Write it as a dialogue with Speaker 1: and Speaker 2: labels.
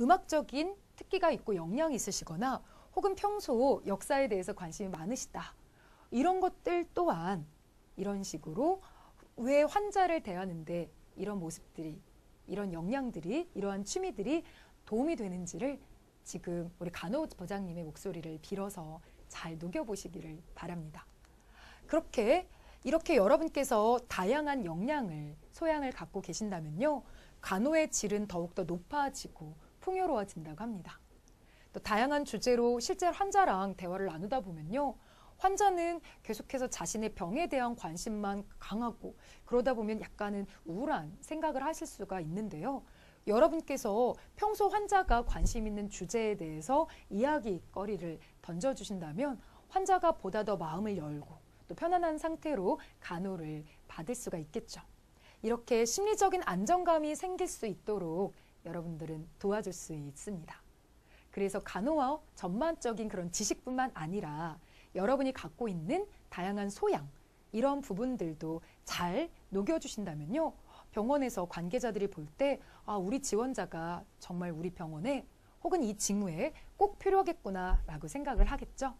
Speaker 1: 음악적인 특기가 있고 역량이 있으시거나 혹은 평소 역사에 대해서 관심이 많으시다. 이런 것들 또한 이런 식으로 왜 환자를 대하는데 이런 모습들이 이런 역량들이 이러한 취미들이 도움이 되는지를 지금 우리 간호 부장님의 목소리를 빌어서 잘 녹여보시기를 바랍니다. 그렇게 이렇게 여러분께서 다양한 역량을 소양을 갖고 계신다면요. 간호의 질은 더욱더 높아지고 풍요로워진다고 합니다. 또 다양한 주제로 실제 환자랑 대화를 나누다 보면요. 환자는 계속해서 자신의 병에 대한 관심만 강하고 그러다 보면 약간은 우울한 생각을 하실 수가 있는데요. 여러분께서 평소 환자가 관심 있는 주제에 대해서 이야기거리를 던져주신다면 환자가 보다 더 마음을 열고 또 편안한 상태로 간호를 받을 수가 있겠죠. 이렇게 심리적인 안정감이 생길 수 있도록 여러분들은 도와줄 수 있습니다. 그래서 간호와 전반적인 그런 지식뿐만 아니라 여러분이 갖고 있는 다양한 소양, 이런 부분들도 잘 녹여주신다면요. 병원에서 관계자들이 볼 때, 아, 우리 지원자가 정말 우리 병원에 혹은 이 직무에 꼭 필요하겠구나 라고 생각을 하겠죠.